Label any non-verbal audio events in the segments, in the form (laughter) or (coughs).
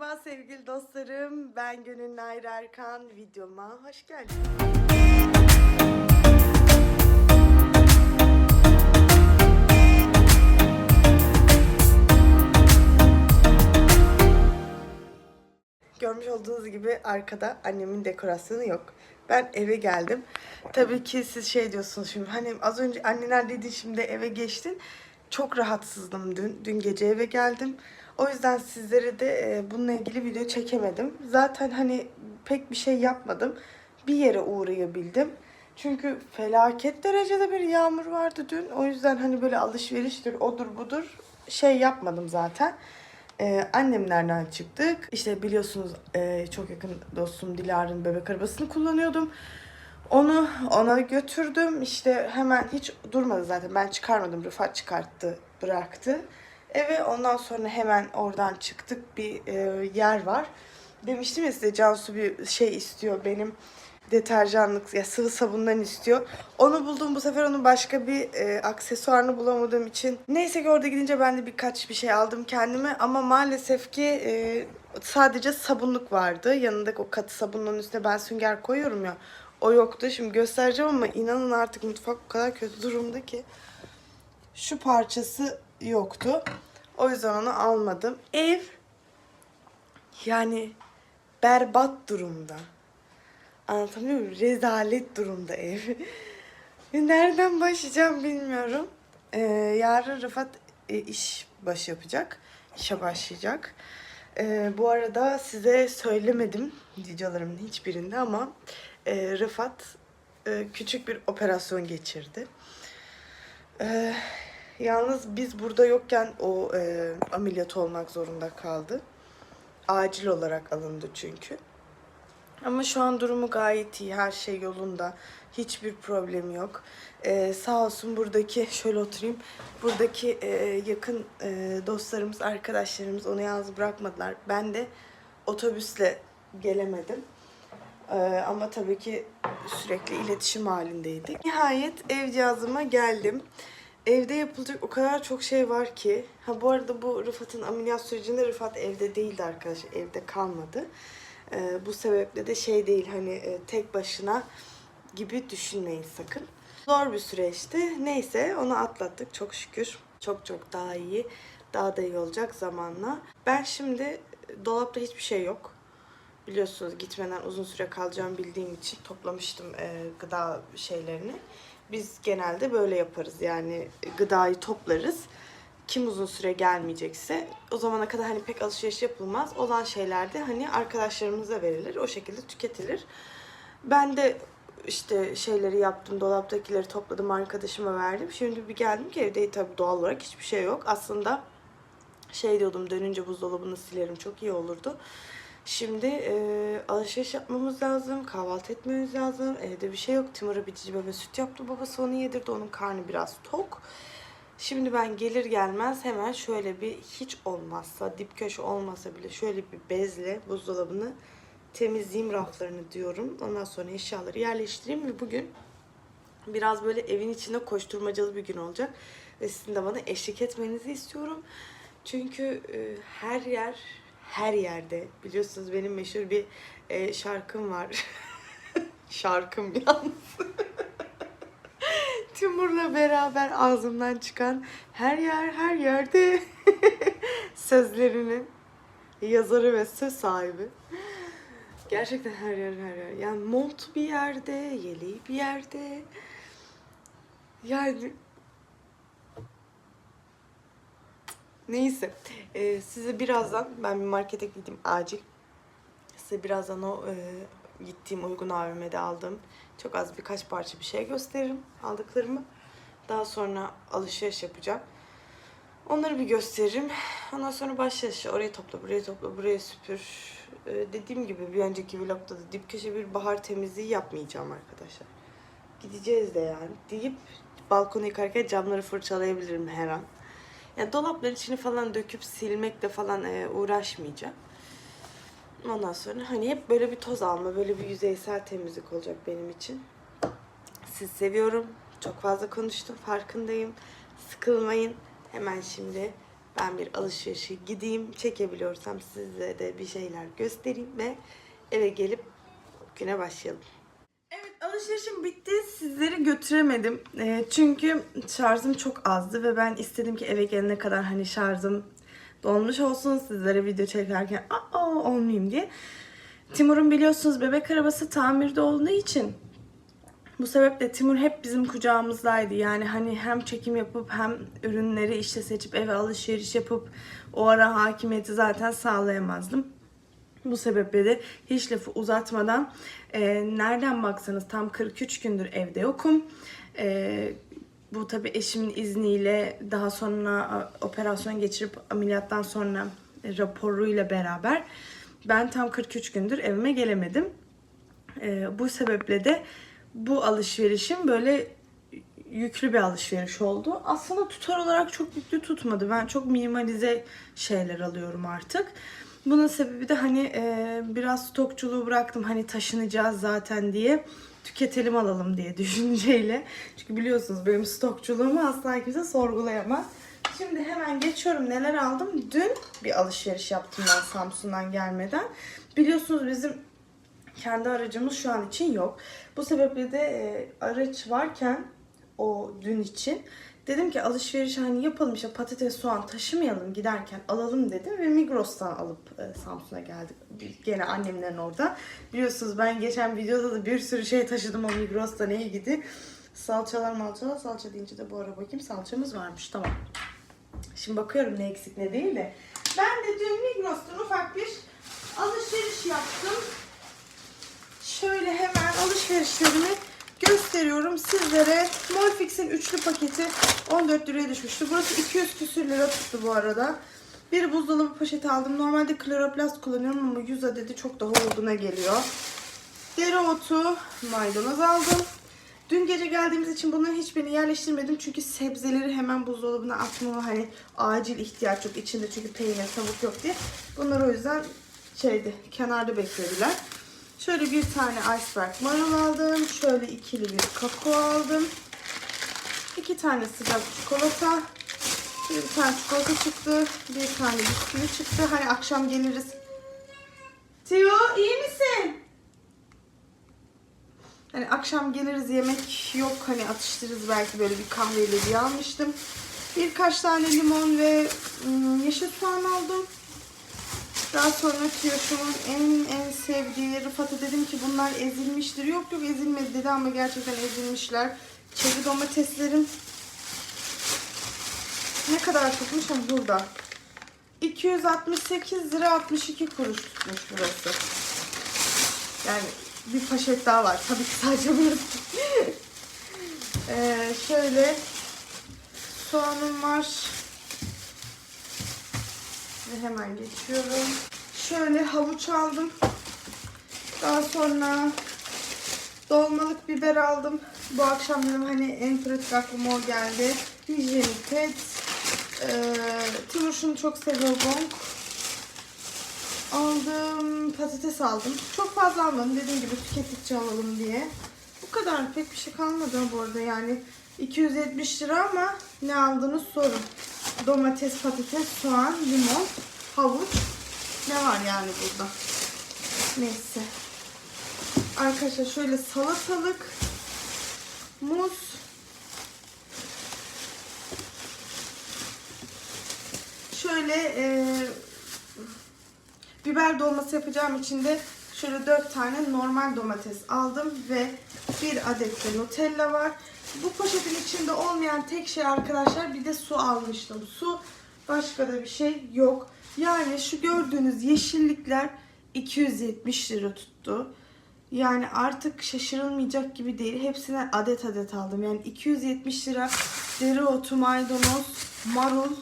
Merhaba sevgili dostlarım. Ben Gönül Nair Erkan. Videoma hoş geldiniz. Görmüş olduğunuz gibi arkada annemin dekorasyonu yok. Ben eve geldim. Tabii ki siz şey diyorsunuz şimdi hani az önce anneler dedi şimdi eve geçtin. Çok rahatsızdım dün. Dün gece eve geldim. O yüzden sizlere de e, bununla ilgili video çekemedim. Zaten hani pek bir şey yapmadım. Bir yere uğrayabildim. Çünkü felaket derecede bir yağmur vardı dün. O yüzden hani böyle alışveriştir, odur budur şey yapmadım zaten. Ee, annemlerden çıktık. İşte biliyorsunuz e, çok yakın dostum Dilara'nın bebek arabasını kullanıyordum. Onu ona götürdüm. İşte hemen hiç durmadı zaten. Ben çıkarmadım. Rıfat çıkarttı, bıraktı. Eve ondan sonra hemen oradan çıktık. Bir e, yer var. Demiştim ya size Cansu bir şey istiyor benim deterjanlık ya sıvı sabundan istiyor. Onu buldum bu sefer onun başka bir e, aksesuarını bulamadığım için. Neyse ki orada gidince ben de birkaç bir şey aldım kendime ama maalesef ki e, sadece sabunluk vardı. Yanında o katı sabunun üstüne ben sünger koyuyorum ya. O yoktu. Şimdi göstereceğim ama inanın artık mutfak o kadar kötü durumda ki. Şu parçası yoktu. O yüzden onu almadım. Ev yani berbat durumda. Anlatabiliyor muyum? Rezalet durumda ev. (laughs) Nereden başlayacağım bilmiyorum. Ee, yarın Rıfat e, iş başı yapacak. İşe başlayacak. Ee, bu arada size söylemedim videolarımın hiçbirinde ama e, Rıfat e, küçük bir operasyon geçirdi. Ee, yalnız biz burada yokken o e, ameliyat olmak zorunda kaldı. Acil olarak alındı çünkü. Ama şu an durumu gayet iyi. Her şey yolunda. Hiçbir problemi yok. Ee, sağ olsun buradaki, (laughs) şöyle oturayım. Buradaki e, yakın e, dostlarımız, arkadaşlarımız onu yalnız bırakmadılar. Ben de otobüsle gelemedim. Ee, ama tabii ki sürekli iletişim halindeydik. Nihayet ev cihazıma geldim. Evde yapılacak o kadar çok şey var ki. Ha bu arada bu Rıfat'ın ameliyat sürecinde Rıfat evde değildi arkadaşlar. Evde kalmadı. Ee, bu sebeple de şey değil hani e, tek başına gibi düşünmeyin sakın. Zor bir süreçti. Neyse onu atlattık çok şükür. Çok çok daha iyi. Daha da iyi olacak zamanla. Ben şimdi e, dolapta hiçbir şey yok. Biliyorsunuz gitmeden uzun süre kalacağımı bildiğim için toplamıştım e, gıda şeylerini. Biz genelde böyle yaparız yani gıdayı toplarız. Kim uzun süre gelmeyecekse o zamana kadar hani pek alışveriş yapılmaz. Olan şeyler de hani arkadaşlarımıza verilir. O şekilde tüketilir. Ben de işte şeyleri yaptım, dolaptakileri topladım, arkadaşıma verdim. Şimdi bir geldim ki evde tabii doğal olarak hiçbir şey yok. Aslında şey diyordum dönünce buzdolabını silerim çok iyi olurdu. Şimdi e, alışveriş yapmamız lazım, kahvaltı etmemiz lazım. Evde bir şey yok. Timur'a bir cici süt yaptı. Babası onu yedirdi. Onun karnı biraz tok. Şimdi ben gelir gelmez hemen şöyle bir hiç olmazsa dip köşe olmasa bile şöyle bir bezle buzdolabını temizleyeyim raflarını diyorum. Ondan sonra eşyaları yerleştireyim ve bugün biraz böyle evin içinde koşturmacalı bir gün olacak. Ve sizin de bana eşlik etmenizi istiyorum. Çünkü e, her yer her yerde biliyorsunuz benim meşhur bir e, şarkım var. (laughs) şarkım yalnız. (laughs) Timur'la beraber ağzımdan çıkan her yer her yerde (laughs) sözlerinin yazarı ve söz sahibi. Gerçekten her yer her yer. Yani mont bir yerde, yeleği bir yerde. Yani Neyse. Ee, size birazdan ben bir markete gideyim acil. Size birazdan o e, gittiğim uygun AVM'de aldığım çok az birkaç parça bir şey gösteririm aldıklarımı. Daha sonra alışveriş yapacağım. Onları bir gösteririm. Ondan sonra başlayış. Orayı topla, burayı topla, burayı süpür. Ee, dediğim gibi bir önceki vlogda da dip köşe bir bahar temizliği yapmayacağım arkadaşlar. Gideceğiz de yani deyip balkonu yıkarken camları fırçalayabilirim her an. Yani dolapların içini falan döküp silmekle falan e, uğraşmayacağım. Ondan sonra hani hep böyle bir toz alma, böyle bir yüzeysel temizlik olacak benim için. Sizi seviyorum. Çok fazla konuştum, farkındayım. Sıkılmayın. Hemen şimdi Ben bir alışverişe gideyim. Çekebiliyorsam size de bir şeyler göstereyim ve eve gelip güne başlayalım. Alışverişim bitti. Sizleri götüremedim. Ee, çünkü şarjım çok azdı ve ben istedim ki eve gelene kadar hani şarjım dolmuş olsun. Sizlere video çekerken aa olmayayım diye. Timur'un biliyorsunuz bebek arabası tamirde olduğu için bu sebeple Timur hep bizim kucağımızdaydı. Yani hani hem çekim yapıp hem ürünleri işte seçip eve alışveriş yapıp o ara hakimiyeti zaten sağlayamazdım. Bu sebeple de hiç lafı uzatmadan e, nereden baksanız tam 43 gündür evde yokum. E, bu tabi eşimin izniyle daha sonra operasyon geçirip ameliyattan sonra raporuyla beraber ben tam 43 gündür evime gelemedim. E, bu sebeple de bu alışverişim böyle yüklü bir alışveriş oldu. Aslında tutar olarak çok yüklü tutmadı. Ben çok minimalize şeyler alıyorum artık. Bunun sebebi de hani e, biraz stokçuluğu bıraktım. Hani taşınacağız zaten diye tüketelim alalım diye (laughs) düşünceyle. Çünkü biliyorsunuz benim stokçuluğumu asla kimse sorgulayamaz. Şimdi hemen geçiyorum neler aldım. Dün bir alışveriş yaptım ben Samsun'dan gelmeden. Biliyorsunuz bizim kendi aracımız şu an için yok. Bu sebeple de e, araç varken o dün için dedim ki alışveriş hani yapalım işte patates soğan taşımayalım giderken alalım dedim ve Migros'tan alıp e, Samsun'a geldik. Gene annemlerin orada. Biliyorsunuz ben geçen videoda da bir sürü şey taşıdım o Migros'tan iyi gidi. Salçalar malçalar salça deyince de bu ara bakayım salçamız varmış tamam. Şimdi bakıyorum ne eksik ne değil de. Ben de dün Migros'tan ufak bir alışveriş yaptım. Şöyle hemen alışverişlerimi gösteriyorum sizlere. Molfix'in üçlü paketi 14 liraya düşmüştü. Burası 200 küsür lira tuttu bu arada. Bir buzdolabı poşeti aldım. Normalde kloroplast kullanıyorum ama 100 adedi çok daha uyguna geliyor. Dereotu, maydanoz aldım. Dün gece geldiğimiz için bunların hiçbirini yerleştirmedim. Çünkü sebzeleri hemen buzdolabına atmama hani acil ihtiyaç yok. İçinde çünkü peynir, tavuk yok diye. Bunları o yüzden şeydi, kenarda beklediler. Şöyle bir tane iceberg marul aldım. Şöyle ikili bir kakao aldım. İki tane sıcak çikolata. Bir tane çikolata çıktı. Bir tane bisküvi çıktı. Hani akşam geliriz. Tio iyi misin? Hani akşam geliriz yemek yok hani atıştırırız belki böyle bir kahveyle diye almıştım. Birkaç tane limon ve ım, yeşil soğan aldım. Daha sonra Tiyoş'umun en en sevdiği Rıfat'a dedim ki bunlar ezilmiştir. Yok yok ezilmedi dedi ama gerçekten ezilmişler. Çeri domateslerim ne kadar tutmuş ama burada. 268 lira 62 kuruş tutmuş burası. Yani bir poşet daha var. Tabii ki sadece burası. (laughs) ee, şöyle soğanım var. Ve hemen geçiyorum. Şöyle havuç aldım. Daha sonra dolmalık biber aldım. Bu akşam dedim hani en pratik aklıma o geldi. Hijyenik pet. Ee, Timur şunu çok seviyor Gong. Aldım. Patates aldım. Çok fazla almadım. Dediğim gibi tükettikçe alalım diye. Bu kadar. Pek bir şey kalmadı bu arada. Yani 270 lira ama ne aldığını sorun. Domates, patates, soğan, limon, havuç. Ne var yani burada? Neyse. Arkadaşlar şöyle salatalık, muz, şöyle e, biber dolması yapacağım için de şöyle 4 tane normal domates aldım ve bir adet de Nutella var. Bu poşetin içinde olmayan tek şey arkadaşlar bir de su almıştım. Su başka da bir şey yok. Yani şu gördüğünüz yeşillikler 270 lira tuttu. Yani artık şaşırılmayacak gibi değil. Hepsine adet adet aldım. Yani 270 lira dereotu, maydanoz, marul,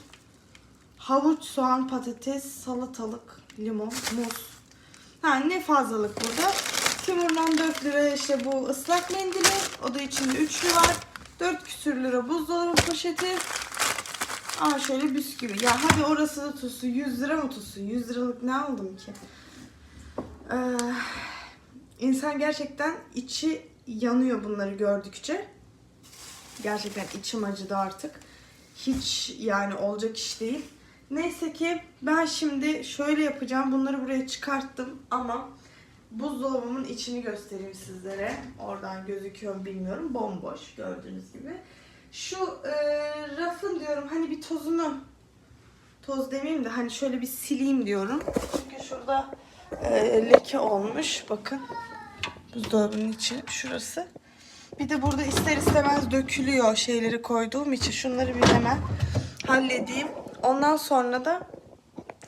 havuç, soğan, patates, salatalık, limon, muz. Ha ne fazlalık burada. Timur'dan 4 lira işte bu ıslak mendili. O da içinde üçlü var. 4 küsür lira buzdolabı poşeti. Aa şöyle bisküvi. Ya hadi orası da tutsun. 100 lira mı tutsun? 100 liralık ne aldım ki? Ee, insan gerçekten içi yanıyor bunları gördükçe. Gerçekten içim acıdı artık. Hiç yani olacak iş değil. Neyse ki ben şimdi şöyle yapacağım. Bunları buraya çıkarttım ama buzdolabımın içini göstereyim sizlere. Oradan gözüküyor bilmiyorum. Bomboş gördüğünüz gibi. Şu e, rafın diyorum hani bir tozunu toz demeyeyim de hani şöyle bir sileyim diyorum. Çünkü şurada e, leke olmuş. Bakın. Buzdolabının içi şurası. Bir de burada ister istemez dökülüyor şeyleri koyduğum için. Şunları bir hemen halledeyim. Ondan sonra da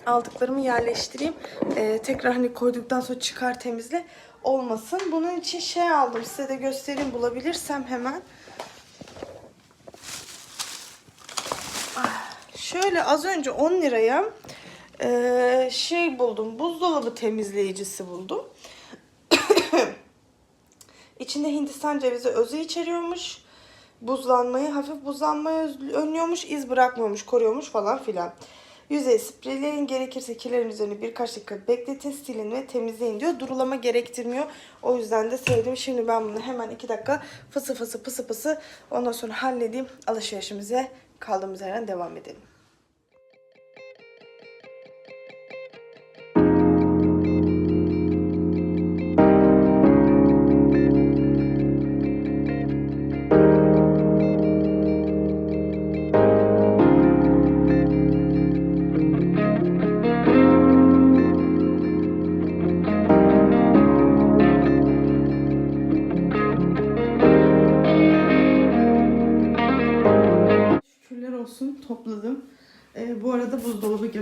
aldıklarımı yerleştireyim. Ee, tekrar hani koyduktan sonra çıkar temizle olmasın. Bunun için şey aldım. Size de göstereyim bulabilirsem hemen. Ah, Şöyle az önce 10 liraya ee, şey buldum. Buzdolabı temizleyicisi buldum. (coughs) İçinde Hindistan cevizi özü içeriyormuş. Buzlanmayı, hafif buzlanmayı önlüyormuş, iz bırakmıyormuş, koruyormuş falan filan. Yüzey spreyleyin gerekirse kilerin üzerine birkaç dakika bekletin, silin ve temizleyin diyor. Durulama gerektirmiyor. O yüzden de sevdim. Şimdi ben bunu hemen iki dakika fısı fısı pısı pısı ondan sonra halledeyim. Alışverişimize kaldığımız yerden devam edelim.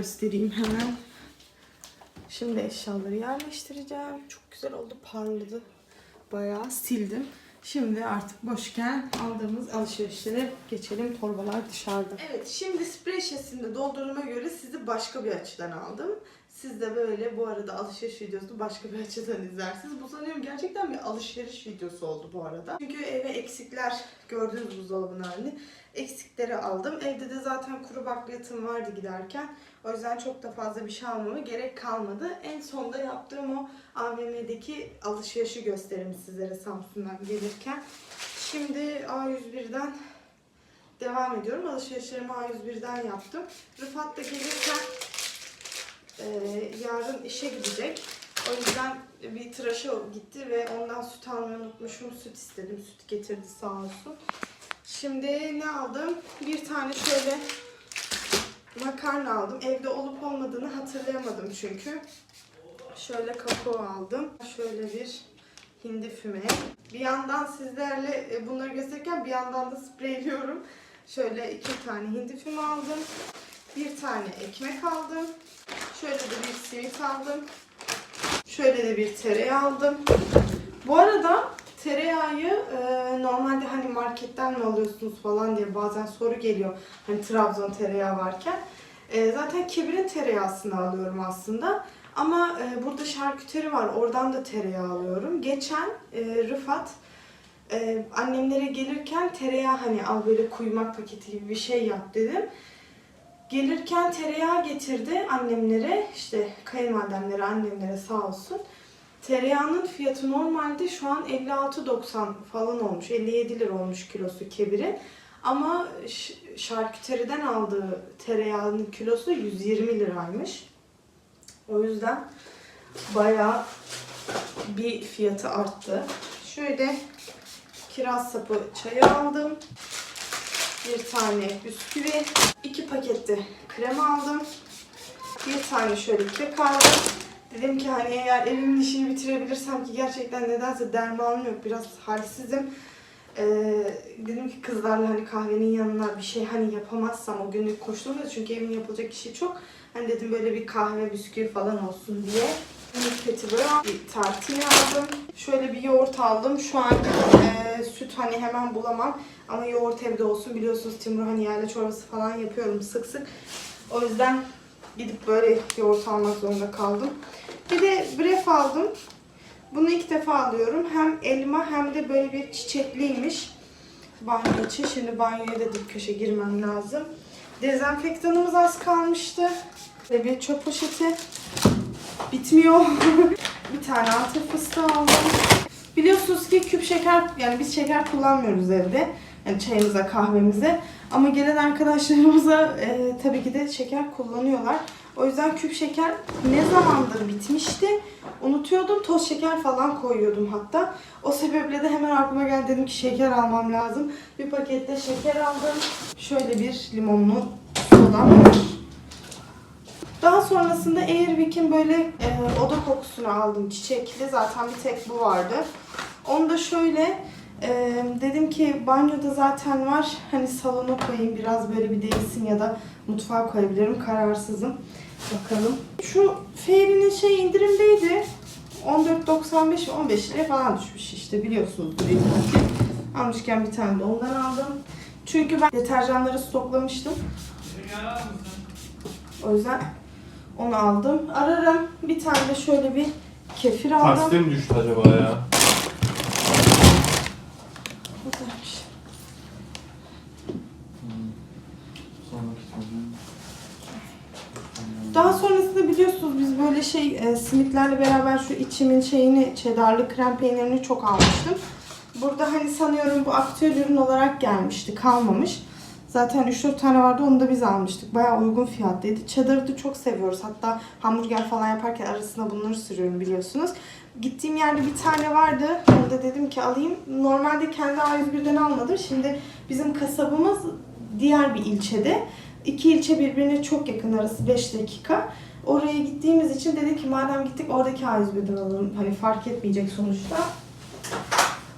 Göstereyim hemen. Şimdi eşyaları yerleştireceğim. Çok güzel oldu parladı. Bayağı sildim. Şimdi artık boşken aldığımız alışverişlere geçelim. Torbalar dışarıda. Evet şimdi sprey şişesinde dolduruma göre sizi başka bir açıdan aldım. Siz de böyle bu arada alışveriş videosunu başka bir açıdan izlersiniz. Bu sanıyorum gerçekten bir alışveriş videosu oldu bu arada. Çünkü eve eksikler gördüğünüz buzdolabının halini. Eksikleri aldım. Evde de zaten kuru bakliyatım vardı giderken. O yüzden çok da fazla bir şey almama gerek kalmadı. En sonda yaptığım o AVM'deki alışverişi göstereyim sizlere Samsun'dan gelirken. Şimdi A101'den devam ediyorum. Alışverişlerimi A101'den yaptım. Rıfat da gelirken e, yarın işe gidecek. O yüzden bir tıraşa gitti ve ondan süt almayı unutmuşum. Süt istedim. Süt getirdi sağ olsun. Şimdi ne aldım? Bir tane şöyle makarna aldım. Evde olup olmadığını hatırlayamadım çünkü. Şöyle kakao aldım. Şöyle bir hindi füme. Bir yandan sizlerle e, bunları gösterirken bir yandan da spreyliyorum. Şöyle iki tane hindi füme aldım. Bir tane ekmek aldım. Şöyle de bir simit aldım. Şöyle de bir tereyağı aldım. Bu arada tereyağı e, normalde hani marketten mi alıyorsunuz falan diye bazen soru geliyor. Hani Trabzon tereyağı varken. E, zaten Kebir'in tereyağısını alıyorum aslında. Ama e, burada şarküteri var. Oradan da tereyağı alıyorum. Geçen e, Rıfat e, annemlere gelirken tereyağı hani al böyle kuymak paketi gibi bir şey yap dedim. Gelirken tereyağı getirdi annemlere. işte kayınvalidemlere, annemlere sağ olsun. Tereyağının fiyatı normalde şu an 56.90 falan olmuş. 57 lira olmuş kilosu kebirin. Ama şarküteriden aldığı tereyağının kilosu 120 liraymış. O yüzden bayağı bir fiyatı arttı. Şöyle kiraz sapı çayı aldım. Bir tane bisküvi, iki pakette krem aldım. Bir tane şöyle kek aldım. Dedim ki hani eğer evimin işini bitirebilirsem ki gerçekten nedense dermanım yok. Biraz halsizim. Ee, dedim ki kızlarla hani kahvenin yanına bir şey hani yapamazsam o günlük koştuğumda çünkü evin yapılacak işi çok. Hani dedim böyle bir kahve bisküvi falan olsun diye. Bir petibör bir tartine aldım. Şöyle bir yoğurt aldım. Şu an e, süt hani hemen bulamam. Ama yoğurt evde olsun. Biliyorsunuz Timur hani yerli çorbası falan yapıyorum sık sık. O yüzden gidip böyle yoğurt almak zorunda kaldım. Bir de bref aldım. Bunu ilk defa alıyorum. Hem elma hem de böyle bir çiçekliymiş. Banyo için. Şimdi banyoya da dip köşe girmem lazım. Dezenfektanımız az kalmıştı. Ve bir çöp poşeti. Bitmiyor. (laughs) bir tane antep fıstığı aldım. Biliyorsunuz ki küp şeker, yani biz şeker kullanmıyoruz evde. Yani çayımıza, kahvemize. Ama gelen arkadaşlarımıza e, tabii ki de şeker kullanıyorlar. O yüzden küp şeker ne zamandır bitmişti. Unutuyordum. Toz şeker falan koyuyordum hatta. O sebeple de hemen aklıma geldi dedim ki şeker almam lazım. Bir pakette şeker aldım. Şöyle bir limonlu sodam var. Daha sonrasında Airwick'in böyle e, oda kokusunu aldım çiçekli. Zaten bir tek bu vardı. Onu da şöyle e, dedim ki banyoda zaten var. Hani salona koyayım biraz böyle bir değilsin ya da mutfağa koyabilirim. Kararsızım. Bakalım. Şu Fairy'nin şey indirimdeydi. 14.95 15 liraya falan düşmüş işte ki. Almışken bir tane de ondan aldım. Çünkü ben deterjanları stoklamıştım. O yüzden onu aldım. Ararım. Bir tane de şöyle bir kefir aldım. Taksite mi düştü acaba ya? Güzelmiş. Daha sonrasında biliyorsunuz biz böyle şey e, simitlerle beraber şu içimin şeyini cheddarlı krem peynirini çok almıştım. Burada hani sanıyorum bu aktüel ürün olarak gelmişti. Kalmamış. Zaten 3-4 tane vardı onu da biz almıştık. Bayağı uygun fiyatlıydı. Cheddar'ı da çok seviyoruz. Hatta hamburger falan yaparken arasına bunları sürüyorum biliyorsunuz. Gittiğim yerde bir tane vardı. Onu da dedim ki alayım. Normalde kendi A101'den almadım. Şimdi bizim kasabımız diğer bir ilçede. İki ilçe birbirine çok yakın arası 5 dakika. Oraya gittiğimiz için dedik ki madem gittik oradaki A101'den alalım. Hani fark etmeyecek sonuçta.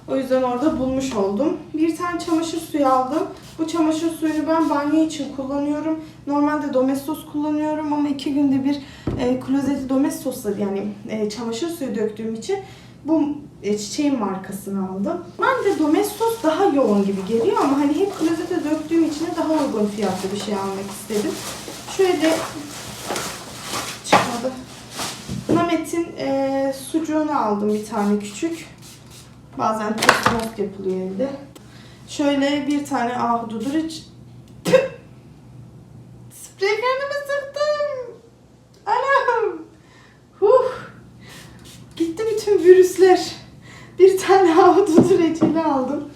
O yüzden orada bulmuş oldum. Bir tane çamaşır suyu aldım. Bu çamaşır suyunu ben banyo için kullanıyorum. Normalde Domestos kullanıyorum ama iki günde bir e, klozeti Domestos'la yani e, çamaşır suyu döktüğüm için bu e, çiçeğin markasını aldım. Ben de Domestos daha yoğun gibi geliyor ama hani hep klozete döktüğüm için de daha uygun fiyatlı bir şey almak istedim. Şöyle çıkmadı. Namet'in e, sucuğunu aldım bir tane küçük. Bazen tost yapılıyor evde. Şöyle bir tane ahududur iç. Sprey kendime sıktım. Anam. Huh. Gitti bütün virüsler. Bir tane ahududur reçeli aldım.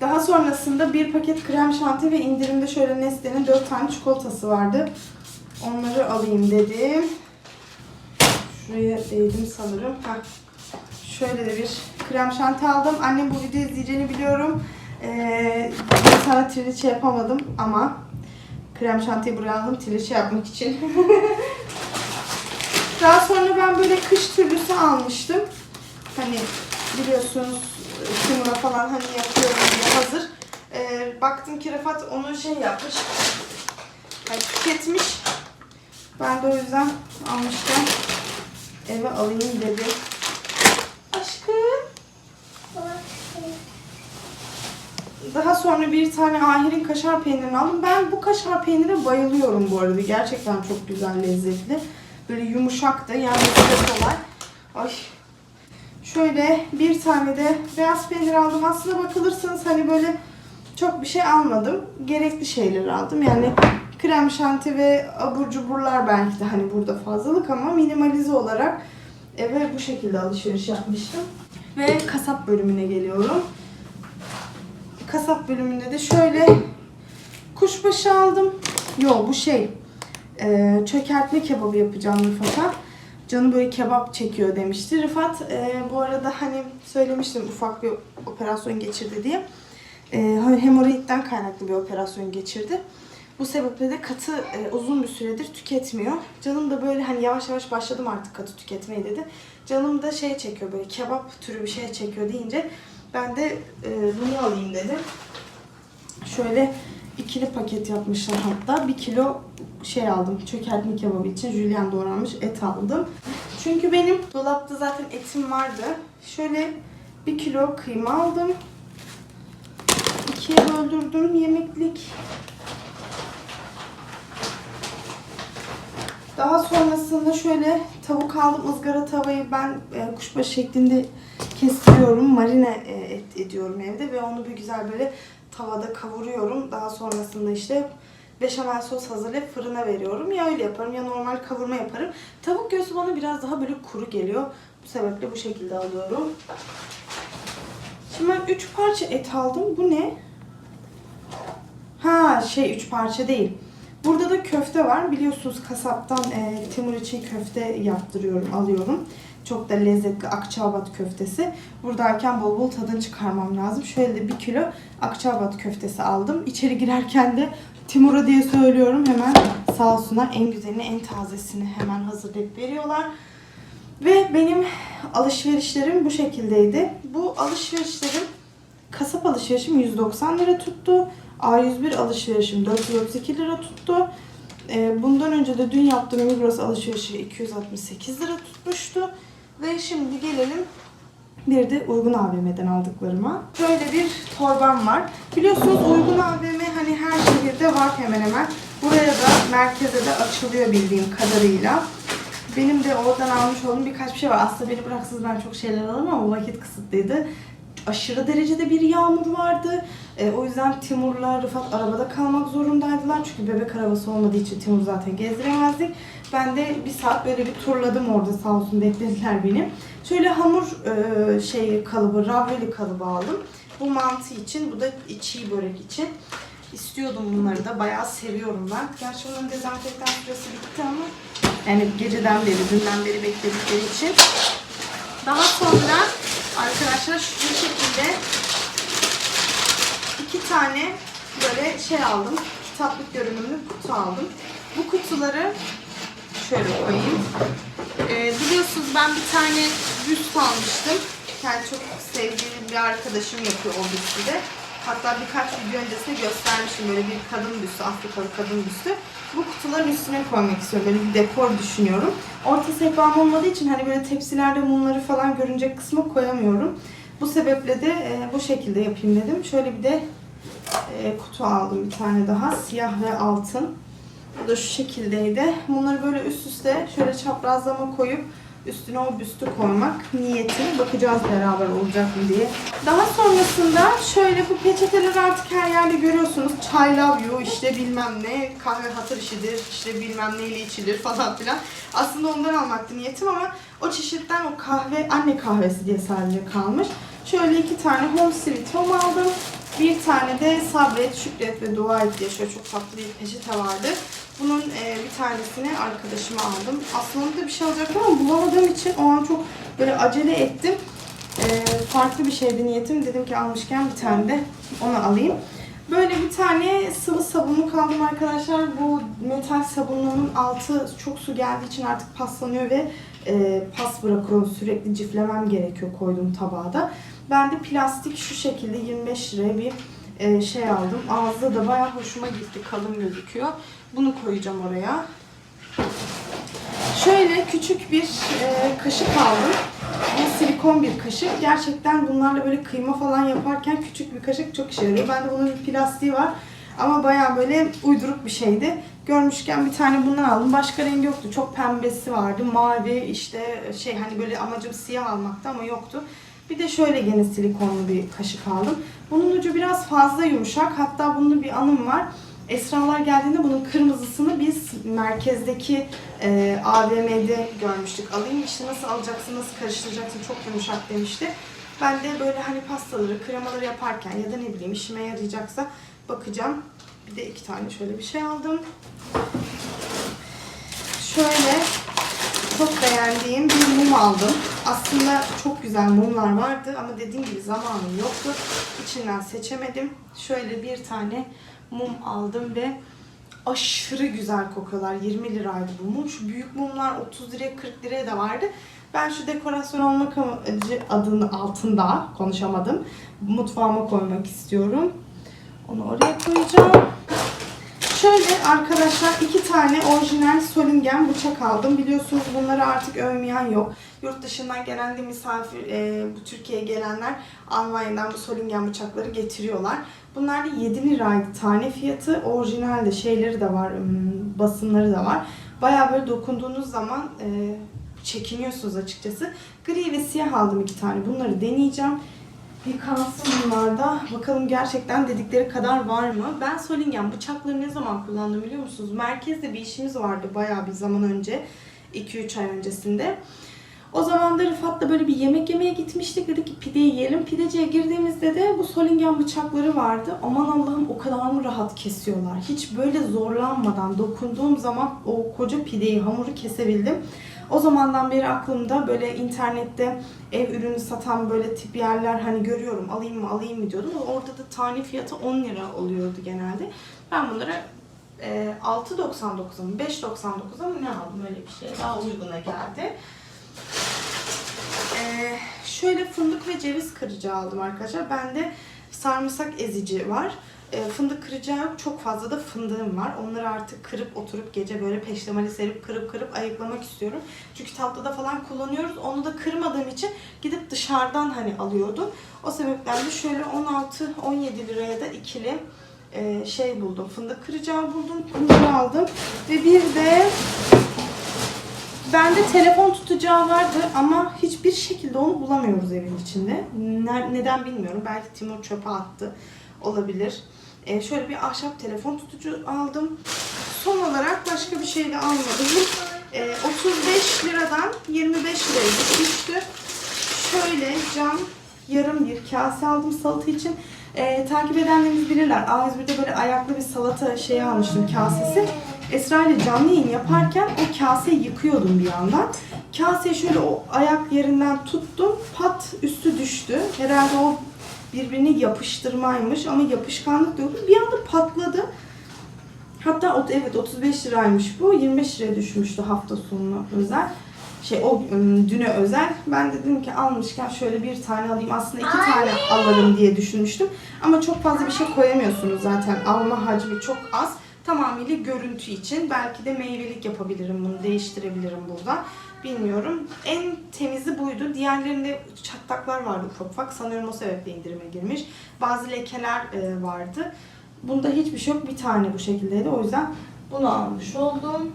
Daha sonrasında bir paket krem şanti ve indirimde şöyle Nestle'nin 4 tane çikolatası vardı. Onları alayım dedim. Şuraya değdim sanırım. Heh. Şöyle de bir krem şanti aldım. Annem bu videoyu izleyeceğini biliyorum. Ee, sana triliçe yapamadım ama krem şantiyi buraya aldım triliçe yapmak için. (laughs) Daha sonra ben böyle kış türlüsü almıştım. Hani biliyorsunuz kumura falan hani yapıyorum diye hazır. Ee, baktım ki Rafat onu şey yapmış. Hani tüketmiş. Ben de o yüzden almışken eve alayım dedim. Aşkım. Daha sonra bir tane Ahir'in kaşar peynirini aldım. Ben bu kaşar peynire bayılıyorum bu arada. Gerçekten çok güzel, lezzetli. Böyle yumuşak da yani çok kolay. Ay. Şöyle bir tane de beyaz peynir aldım. Aslında bakılırsanız hani böyle çok bir şey almadım. Gerekli şeyleri aldım. Yani krem şanti ve abur cuburlar belki de hani burada fazlalık ama minimalize olarak eve bu şekilde alışveriş yapmıştım. Ve kasap bölümüne geliyorum. Kasap bölümünde de şöyle kuşbaşı aldım. Yo bu şey e, çökertme kebabı yapacağım Rıfat'a. Canı böyle kebap çekiyor demişti. Rıfat e, bu arada hani söylemiştim ufak bir operasyon geçirdi diye. E, hemoroidden kaynaklı bir operasyon geçirdi. Bu sebeple de katı e, uzun bir süredir tüketmiyor. Canım da böyle hani yavaş yavaş başladım artık katı tüketmeyi dedi. Canım da şey çekiyor böyle kebap türü bir şey çekiyor deyince ben de e, bunu alayım dedim. Şöyle ikili paket yapmışlar hatta. Bir kilo şey aldım. Çökertme kebabı için jülyen doğranmış et aldım. Çünkü benim dolapta zaten etim vardı. Şöyle bir kilo kıyma aldım. İkiye böldürdüm yemeklik. Daha sonrasında şöyle tavuk aldım. ızgara tavayı ben e, kuşbaşı şeklinde kestiriyorum. Marine e, et, ediyorum evde ve onu bir güzel böyle tavada kavuruyorum. Daha sonrasında işte beşamel sos hazırlayıp fırına veriyorum. Ya öyle yaparım ya normal kavurma yaparım. Tavuk göğsü bana biraz daha böyle kuru geliyor. Bu sebeple bu şekilde alıyorum. Şimdi ben 3 parça et aldım. Bu ne? Ha şey üç parça değil. Burada da köfte var. Biliyorsunuz kasaptan e, Timur için köfte yaptırıyorum, alıyorum. Çok da lezzetli Akçaabat köftesi. Buradayken bol bol tadını çıkarmam lazım. Şöyle de bir kilo Akçaabat köftesi aldım. İçeri girerken de Timur'a diye söylüyorum hemen sağ olsunlar en güzelini en tazesini hemen hazırlayıp veriyorlar. Ve benim alışverişlerim bu şekildeydi. Bu alışverişlerim kasap alışverişim 190 lira tuttu. A101 alışverişim 432 lira tuttu. Ee, bundan önce de dün yaptığım Migros alışverişi 268 lira tutmuştu. Ve şimdi gelelim bir de Uygun AVM'den aldıklarıma. Böyle bir torbam var. Biliyorsunuz Uygun AVM hani her şehirde var hemen hemen. Buraya da merkeze de açılıyor bildiğim kadarıyla. Benim de oradan almış olduğum birkaç bir şey var. Aslında beni bıraksız ben çok şeyler alırım ama vakit kısıtlıydı. Aşırı derecede bir yağmur vardı. E, o yüzden Timur'la Rıfat arabada kalmak zorundaydılar. Çünkü bebek arabası olmadığı için Timur zaten gezdiremezdik. Ben de bir saat böyle bir turladım orada sağ olsun beklediler beni. Şöyle hamur e, şey kalıbı, ravioli kalıbı aldım. Bu mantı için, bu da çiğ börek için. İstiyordum bunları da. Bayağı seviyorum ben. Gerçi onun dezenfektan süresi bitti ama yani geceden beri, dünden beri bekledikleri için. Daha sonra arkadaşlar şu şekilde iki tane böyle şey aldım. Kitaplık görünümlü kutu aldım. Bu kutuları şöyle koyayım. Ee, biliyorsunuz ben bir tane büst almıştım. Yani çok sevdiğim bir arkadaşım yapıyor o büstü de. Hatta birkaç video öncesinde göstermiştim böyle bir kadın büstü, Afrikalı kadın büstü. Bu kutuların üstüne koymak istiyorum. Böyle bir dekor düşünüyorum. Orta sehpam olmadığı için hani böyle tepsilerde mumları falan görünecek kısmı koyamıyorum. Bu sebeple de e, bu şekilde yapayım dedim. Şöyle bir de e, kutu aldım bir tane daha. Siyah ve altın. Bu da şu şekildeydi. Bunları böyle üst üste şöyle çaprazlama koyup üstüne o büstü koymak niyeti. Bakacağız beraber olacak mı diye. Daha sonrasında şöyle bu peçeteleri artık her yerde görüyorsunuz. Çay love you, işte bilmem ne, kahve hatır işidir, işte bilmem neyle içilir falan filan. Aslında ondan almaktı niyetim ama o çeşitten o kahve, anne kahvesi diye sadece kalmış. Şöyle iki tane home sweet home aldım. Bir tane de sabret, şükret ve dua et diye şöyle çok tatlı bir peçete vardı. Bunun e, bir tanesini arkadaşıma aldım. Aslında bir şey alacaktım ama bulamadığım için o an çok böyle acele ettim. E, farklı bir şeydi niyetim. Dedim ki almışken bir tane de onu alayım. Böyle bir tane sıvı sabunu kaldım arkadaşlar. Bu metal sabunların altı çok su geldiği için artık paslanıyor ve e, pas bırakıyor. Sürekli ciflemem gerekiyor koyduğum tabağa da. Ben de plastik şu şekilde 25 liraya bir e, şey aldım. Ağızda da bayağı hoşuma gitti. Kalın gözüküyor. Bunu koyacağım oraya. Şöyle küçük bir e, kaşık aldım. Bu silikon bir kaşık. Gerçekten bunlarla böyle kıyma falan yaparken küçük bir kaşık çok işe yarıyor. Bende bunun bir plastiği var. Ama bayağı böyle uyduruk bir şeydi. Görmüşken bir tane bundan aldım. Başka rengi yoktu. Çok pembesi vardı. Mavi işte şey hani böyle amacım siyah almaktı ama yoktu. Bir de şöyle gene silikonlu bir kaşık aldım. Bunun ucu biraz fazla yumuşak. Hatta bunun bir anım var. Esralar geldiğinde bunun kırmızısını biz merkezdeki e, AVM'de görmüştük. Alayım işte nasıl alacaksın, nasıl karıştıracaksın çok yumuşak demişti. Ben de böyle hani pastaları, kremaları yaparken ya da ne bileyim işime yarayacaksa bakacağım. Bir de iki tane şöyle bir şey aldım. Şöyle çok beğendiğim bir mum aldım. Aslında çok güzel mumlar vardı ama dediğim gibi zamanım yoktu. İçinden seçemedim. Şöyle bir tane mum aldım ve aşırı güzel kokuyorlar. 20 liraydı bu mum. Şu büyük mumlar 30 liraya 40 liraya da vardı. Ben şu dekorasyon olmak amacı adının altında konuşamadım. Mutfağıma koymak istiyorum. Onu oraya koyacağım. Şöyle arkadaşlar iki tane orijinal Solingen bıçak aldım. Biliyorsunuz bunları artık övmeyen yok. Yurt dışından gelen de misafir, e, bu Türkiye'ye gelenler Almanya'dan bu Solingen bıçakları getiriyorlar. Bunlar da 7 liraydı tane fiyatı. Orijinal de şeyleri de var, ım, basınları da var. Bayağı böyle dokunduğunuz zaman e, çekiniyorsunuz açıkçası. Gri ve siyah aldım iki tane. Bunları deneyeceğim. Bir kalsın bunlarda. Bakalım gerçekten dedikleri kadar var mı? Ben Solingen bıçakları ne zaman kullandım biliyor musunuz? Merkezde bir işimiz vardı bayağı bir zaman önce. 2-3 ay öncesinde. O zaman da Rıfat'la böyle bir yemek yemeye gitmiştik. Dedik ki pide yiyelim. Pideciye girdiğimizde de bu Solingen bıçakları vardı. Aman Allah'ım o kadar mı rahat kesiyorlar. Hiç böyle zorlanmadan dokunduğum zaman o koca pideyi, hamuru kesebildim. O zamandan beri aklımda böyle internette ev ürünü satan böyle tip yerler hani görüyorum alayım mı alayım mı diyordum. Orada da tane fiyatı 10 lira oluyordu genelde. Ben bunları e, 6.99'a mı 5.99'a mı ne aldım öyle bir şey. Daha uyguna geldi. E, şöyle fındık ve ceviz kırıcı aldım arkadaşlar. Bende sarımsak ezici var. E, fındık kıracağı yok. Çok fazla da fındığım var. Onları artık kırıp oturup gece böyle peştemali serip kırıp kırıp ayıklamak istiyorum. Çünkü tatlıda falan kullanıyoruz. Onu da kırmadığım için gidip dışarıdan hani alıyordum. O sebepten de şöyle 16-17 liraya da ikili e, şey buldum. Fındık kıracağı buldum. Bunları aldım. Ve bir de Bende telefon tutacağı vardı ama hiçbir şekilde onu bulamıyoruz evin içinde. Ne- Neden bilmiyorum. Belki Timur çöpe attı. Olabilir. Ee, şöyle bir ahşap telefon tutucu aldım. Son olarak başka bir şey de almadım. (laughs) Ee, 35 liradan 25 liraya düşmüştü. Şöyle cam yarım bir kase aldım salata için. Ee, takip edenleriniz bilirler. A101'de böyle ayaklı bir salata şeyi almıştım kasesi. Esra ile canlı yayın yaparken o kaseyi yıkıyordum bir yandan. Kaseyi şöyle o ayak yerinden tuttum. Pat üstü düştü. Herhalde o birbirini yapıştırmaymış ama yapışkanlık da yoktu. Bir anda patladı. Hatta evet 35 liraymış bu. 25 liraya düşmüştü hafta sonu özel. Şey o ım, düne özel. Ben de dedim ki almışken şöyle bir tane alayım. Aslında iki tane alırım diye düşünmüştüm. Ama çok fazla bir şey koyamıyorsunuz zaten. Alma hacmi çok az. Tamamıyla görüntü için. Belki de meyvelik yapabilirim bunu. Değiştirebilirim burada. Bilmiyorum. En temizi buydu. Diğerlerinde çatlaklar vardı ufak ufak. Sanıyorum o sebeple indirime girmiş. Bazı lekeler e, vardı. Bunda hiçbir şey yok. Bir tane bu şekildeydi. O yüzden bunu almış oldum.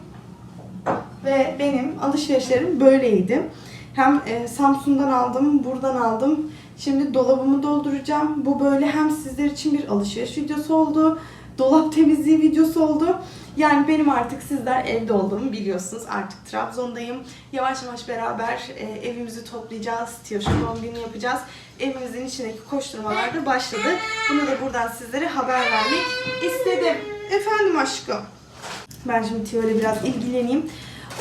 Ve benim alışverişlerim böyleydi. Hem e, Samsun'dan aldım, buradan aldım. Şimdi dolabımı dolduracağım. Bu böyle hem sizler için bir alışveriş videosu oldu. Dolap temizliği videosu oldu. Yani benim artık sizler evde olduğumu biliyorsunuz. Artık Trabzon'dayım. Yavaş yavaş beraber e, evimizi toplayacağız. Tiyoş'un doğum yapacağız. Evimizin içindeki koşturmalar da başladı. Bunu da buradan sizlere haber vermek istedim. Efendim aşkım. Ben şimdi Tiyo ile biraz ilgileneyim.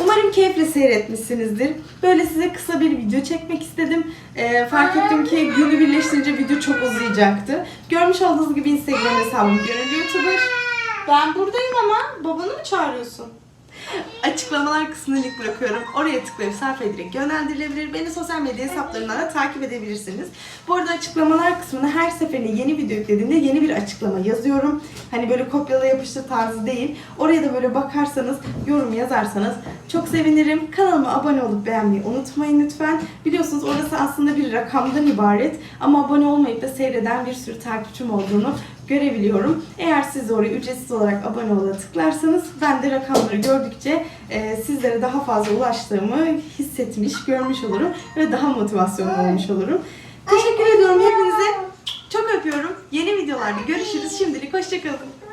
Umarım keyifle seyretmişsinizdir. Böyle size kısa bir video çekmek istedim. Ee, fark ettim ki günü birleştirince video çok uzayacaktı. Görmüş olduğunuz gibi Instagram hesabım Gönül YouTuber. Ben buradayım ama babanı mı çağırıyorsun? Açıklamalar kısmına link bırakıyorum. Oraya tıklayıp sayfaya direkt yönlendirilebilir. Beni sosyal medya hesaplarından da takip edebilirsiniz. Bu arada açıklamalar kısmına her seferinde yeni video yüklediğimde yeni bir açıklama yazıyorum. Hani böyle kopyala yapıştır tarzı değil. Oraya da böyle bakarsanız, yorum yazarsanız çok sevinirim. Kanalıma abone olup beğenmeyi unutmayın lütfen. Biliyorsunuz orası aslında bir rakamdan ibaret. Ama abone olmayıp da seyreden bir sürü takipçim olduğunu görebiliyorum. Eğer siz oraya ücretsiz olarak abone ol'a tıklarsanız ben de rakamları gördükçe e, sizlere daha fazla ulaştığımı hissetmiş, görmüş olurum ve daha motivasyonlu olmuş olurum. Teşekkür ediyorum hepinize. Çok öpüyorum. Yeni videolarda görüşürüz. Şimdilik hoşçakalın.